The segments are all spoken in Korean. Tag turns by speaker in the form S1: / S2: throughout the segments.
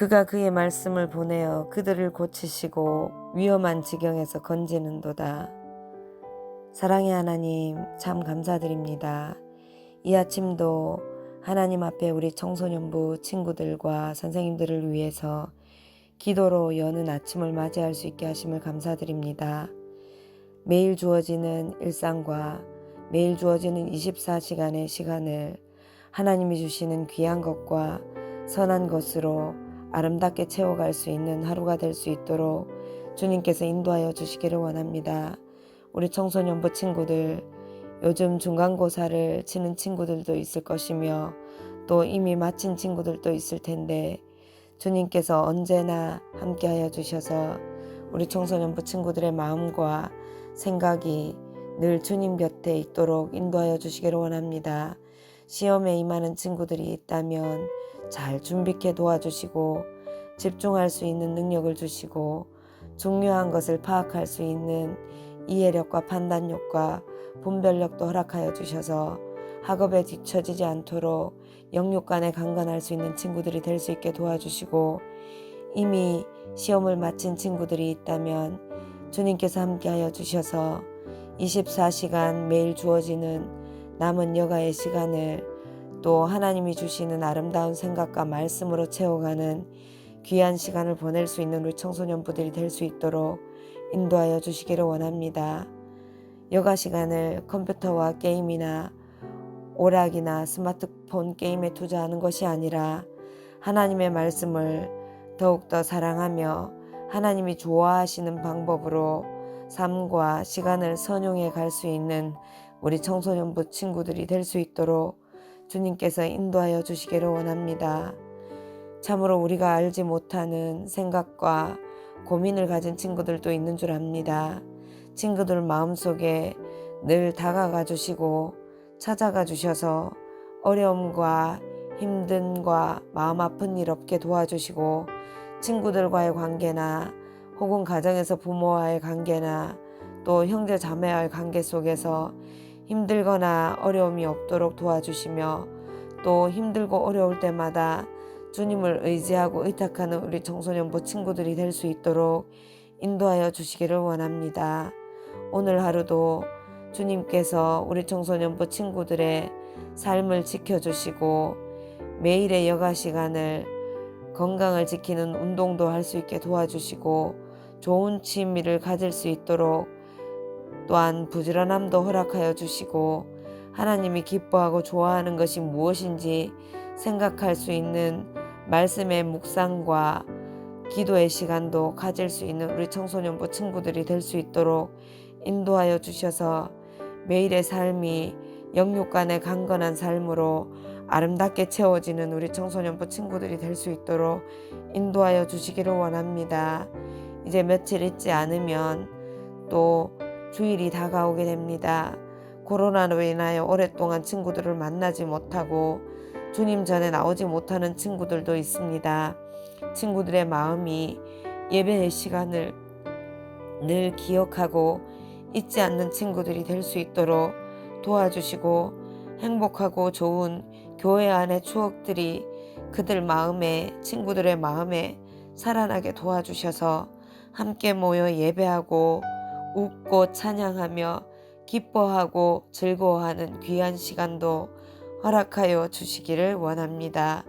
S1: 그가 그의 말씀을 보내어 그들을 고치시고 위험한 지경에서 건지는도다. 사랑의 하나님, 참 감사드립니다. 이 아침도 하나님 앞에 우리 청소년부 친구들과 선생님들을 위해서 기도로 여는 아침을 맞이할 수 있게 하심을 감사드립니다. 매일 주어지는 일상과 매일 주어지는 24시간의 시간을 하나님이 주시는 귀한 것과 선한 것으로 아름답게 채워갈 수 있는 하루가 될 수 있도록 주님께서 인도하여 주시기를 원합니다. 우리 청소년부 친구들, 요즘 중간고사를 치는 친구들도 있을 것이며 또 이미 마친 친구들도 있을 텐데 주님께서 언제나 함께하여 주셔서 우리 청소년부 친구들의 마음과 생각이 늘 주님 곁에 있도록 인도하여 주시기를 원합니다. 시험에 임하는 친구들이 있다면 잘 준비케 도와주시고 집중할 수 있는 능력을 주시고 중요한 것을 파악할 수 있는 이해력과 판단력과 분별력도 허락하여 주셔서 학업에 뒤처지지 않도록 영육 간에 강건할 수 있는 친구들이 될 수 있게 도와주시고 이미 시험을 마친 친구들이 있다면 주님께서 함께하여 주셔서 24시간 매일 주어지는 남은 여가의 시간을 또 하나님이 주시는 아름다운 생각과 말씀으로 채워가는 귀한 시간을 보낼 수 있는 우리 청소년부들이 될 수 있도록 인도하여 주시기를 원합니다. 여가 시간을 컴퓨터와 게임이나 오락이나 스마트폰 게임에 투자하는 것이 아니라 하나님의 말씀을 더욱더 사랑하며 하나님이 좋아하시는 방법으로 삶과 시간을 선용해 갈 수 있는 우리 청소년부 친구들이 될 수 있도록 주님께서 인도하여 주시기를 원합니다. 참으로 우리가 알지 못하는 생각과 고민을 가진 친구들도 있는 줄 압니다. 친구들 마음속에 늘 다가가 주시고 찾아가 주셔서 어려움과 힘든과 마음 아픈 일 없게 도와주시고 친구들과의 관계나 혹은 가정에서 부모와의 관계나 또 형제 자매와의 관계 속에서 힘들거나 어려움이 없도록 도와주시며 또 힘들고 어려울 때마다 주님을 의지하고 의탁하는 우리 청소년부 친구들이 될 수 있도록 인도하여 주시기를 원합니다. 오늘 하루도 주님께서 우리 청소년부 친구들의 삶을 지켜주시고 매일의 여가 시간을 건강을 지키는 운동도 할 수 있게 도와주시고 좋은 취미를 가질 수 있도록 또한 부지런함도 허락하여 주시고 하나님이 기뻐하고 좋아하는 것이 무엇인지 생각할 수 있는 말씀의 묵상과 기도의 시간도 가질 수 있는 우리 청소년부 친구들이 될 수 있도록 인도하여 주셔서 매일의 삶이 영육간의 강건한 삶으로 아름답게 채워지는 우리 청소년부 친구들이 될 수 있도록 인도하여 주시기를 원합니다. 이제 며칠 있지 않으면 또 주일이 다가오게 됩니다. 코로나로 인하여 오랫동안 친구들을 만나지 못하고 주님 전에 나오지 못하는 친구들도 있습니다. 친구들의 마음이 예배의 시간을 늘 기억하고 잊지 않는 친구들이 될 수 있도록 도와주시고 행복하고 좋은 교회 안의 추억들이 그들 마음에 친구들의 마음에 살아나게 도와주셔서 함께 모여 예배하고 웃고 찬양하며 기뻐하고 즐거워하는 귀한 시간도 허락하여 주시기를 원합니다.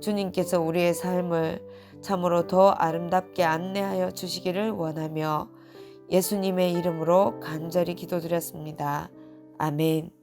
S1: 주님께서 우리의 삶을 참으로 더 아름답게 안내하여 주시기를 원하며 예수님의 이름으로 간절히 기도드렸습니다. 아멘.